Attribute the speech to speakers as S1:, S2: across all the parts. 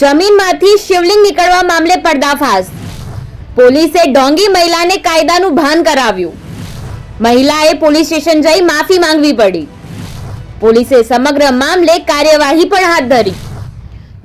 S1: જમીનમાંથી શિવલિંગ નીકળવા મામલે પર્દાફાશ. પોલીસે ડોંગી મહિલાને કાયદાનું ભાન કરાવ્યું. મહિલાએ પોલીસ સ્ટેશન જઈ માફી માંગવી પડી. પોલીસે સમગ્ર મામલે કાર્યવાહી પણ હાથ ધરી.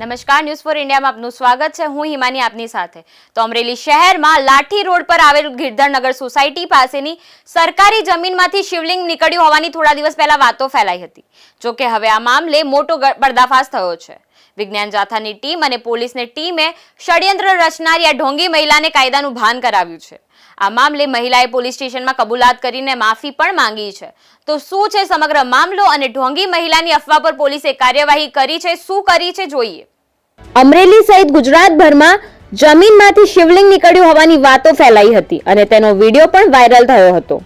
S2: નમસ્કાર ન્યૂઝ ફોર ઇન્ડિયામાં આપનું સ્વાગત છે. હું હિમાની આપની સાથે. તો અમરેલી શહેરમાં લાઠી રોડ પર આવેલ ગિરધરનગર સોસાયટી પાસેની સરકારી જમીનમાંથી શિવલિંગ નીકળ્યું હોવાની થોડા દિવસ પહેલા વાતો ફેલાઈ હતી. જોકે હવે આ મામલે મોટો પડદાફાશ થયો છે. વિજ્ઞાન જાથાની ટીમ અને પોલીસની ટીમે ષડયંત્ર રચનારી આ ઢોંગી મહિલાને કાયદાનું ભાન કરાવ્યું છે. આ મામલે મહિલાએ પોલીસ સ્ટેશનમાં કબૂલાત કરીને માફી પણ માંગી છે. તો શું છે સમગ્ર મામલો અને ઢોંગી મહિલાની અફવા પર પોલીસે કાર્યવાહી કરી છે? શું કરી છે જોઈએ?
S1: અમરેલી સહિત ગુજરાતભરમાં જમીનમાંથી શિવલિંગ નીકળ્યું હોવાની વાતો ફેલાઈ હતી અને તેનો વીડિયો પણ વાયરલ થયો હતો.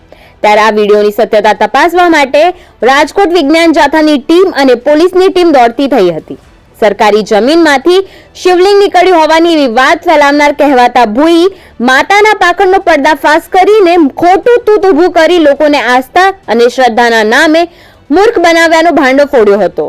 S1: ત્યારે આ વિડીયોની સત્યતા તપાસવા માટે રાજકોટ વિજ્ઞાન જાથાની ટીમ અને પોલીસની ટીમ દોડતી થઈ હતી. સરકારી જમીનમાંથી શિવલિંગ નીકળ્યું હોવાની એવી વાત ફેલાવનાર કહેવાતા ભૂઈ માતાના પાખંડનો પર્દાફાશ કરીને ખોટું તૂત ઊભું કરી લોકોને આસ્થા અને શ્રદ્ધાના નામે મૂર્ખ બનાવ્યાનો ભાંડો ફોડ્યો હતો.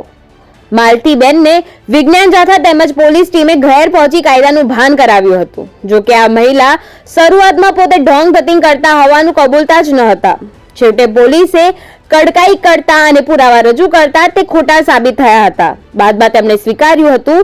S1: માલતીબેનને વિજ્ઞાન જાથા તેમજ પોલીસ ટીમે ઘેર પહોંચી કાયદાનું ભાન કરાવ્યું હતું. જો કે આ મહિલા શરૂઆતમાં પોતે ઢોંગ ધતિંગ કરતા હોવાનું કબૂલતા જ ન હતા છેવટે પોલીસે કડકાઈ કરતા અને પુરાવા રજૂ કરતા તે ખોટા સાબિત થયા હતા. બાદમાં તેમણે સ્વીકાર્યું હતું,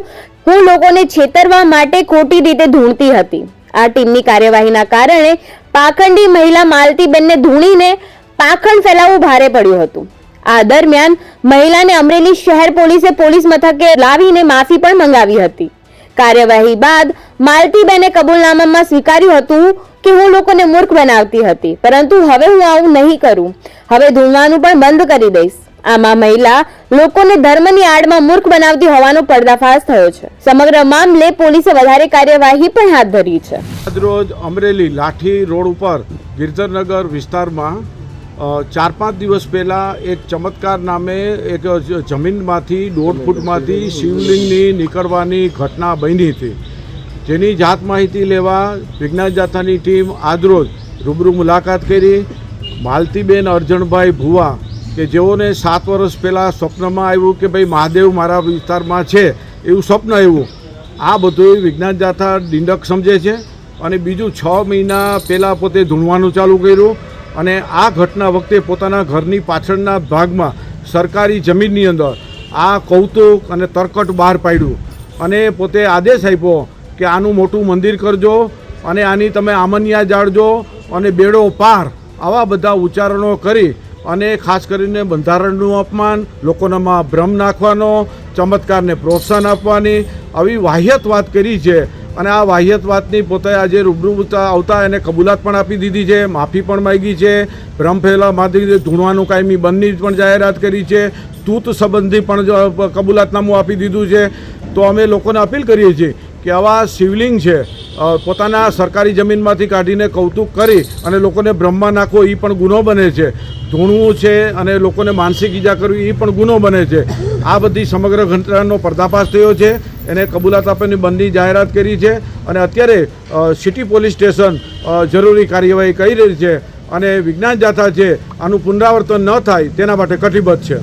S1: હું લોકોને છેતરવા માટે ખોટી રીતે ધૂણતી હતી. આ ટીમની કાર્યવાહીના કારણે પાખંડી મહિલા માલતીબેનને ધૂણીને પાખંડ ફેલાવવું ભારે પડ્યું હતું. આ દરમિયાન મહિલાને અમરેલી શહેર પોલીસે પોલીસ મથકે લાવીને માફી પણ મંગાવી હતી. કાર્યવાહી બાદ માલતીબેને કબૂલનામામાં સ્વીકાર્યું હતું કે હું લોકોને મૂર્ખ બનાવતી હતી. પરંતુ હવે હું આવું નહીં કરું. હવે ધૂમવાનું પણ બંધ કરી દઈશ. આમાં મહિલા લોકોને ધર્મની આડમાં મૂર્ખ બનાવતી હોવાનો પર્દાફાશ થયો છે. સમગ્ર મામલે પોલીસે વધારે કાર્યવાહી પણ હાથ ધરી છે.
S3: આજરોજ અમરેલી લાઠી રોડ ઉપર ગિરધરનગર વિસ્તારમાં ચાર પાંચ દિવસ પહેલાં એક ચમત્કાર નામે એક જમીનમાંથી દોઢ ફૂટમાંથી શિવલિંગની નીકળવાની ઘટના બની હતી. જેની જાત માહિતી લેવા વિજ્ઞાન જાથાની ટીમ આજરોજ રૂબરૂ મુલાકાત કરી. માલતીબેન અરજણભાઈ ભુવા, કે જેઓને સાત વર્ષ પહેલાં સ્વપ્નમાં આવ્યું કે ભાઈ મહાદેવ મારા વિસ્તારમાં છે, એવું સ્વપ્ન આવ્યું. આ બધું વિજ્ઞાન જાથા દિંડક સમજે છે. અને બીજું છ મહિના પહેલાં પોતે ધૂણવાનું ચાલુ કર્યું. અને આ ઘટના વખતે પોતાના ઘરની પાછળના ભાગમાં સરકારી જમીનની અંદર આ કૌતુક અને તરકટ બહાર પાડ્યું. અને પોતે આદેશ આપ્યો કે આનું મોટું મંદિર કરજો અને આની તમે આમનિયા જાળજો અને બેડો પાર આવા બધા ઉચ્ચારણો કરી અને ખાસ કરીને બંધારણનું અપમાન, લોકોનામાં ભ્રમ નાખવાનો, ચમત્કારને પ્રોત્સાહન આપવાની, આવી વાહ્યત વાત કરી છે. અને આ વાહ્યત વાતની પોતે આજે રૂબરૂ આવતા એને કબૂલાત પણ આપી દીધી છે, માફી પણ માગી છે. ભ્રમ ફેલા માથી ધૂણવાનું કાયમી બંધની પણ જાહેરાત કરી છે. તૂત સંબંધી પણ કબૂલાતનામું આપી દીધું છે. તો અમે લોકોને અપીલ કરીએ છીએ કે આવા શિવલિંગ છે પોતાના સરકારી જમીનમાંથી કાઢીને કૌતુક કરી અને લોકોને બ્રહ્મા નાખવો એ પણ ગુનો બને છે. ધૂણવું છે અને લોકોને માનસિક ઈજા કરવી એ પણ ગુનો બને છે. આ બધી સમગ્ર ઘટનાનો પર્દાફાશ થયો છે. એને કબૂલાત આપવાની બંધની જાહેરાત કરી છે અને અત્યારે સિટી પોલીસ સ્ટેશન જરૂરી કાર્યવાહી કરી રહી છે અને વિજ્ઞાન જાથા છે, આનું પુનરાવર્તન ન થાય તેના માટે કટિબદ્ધ છે.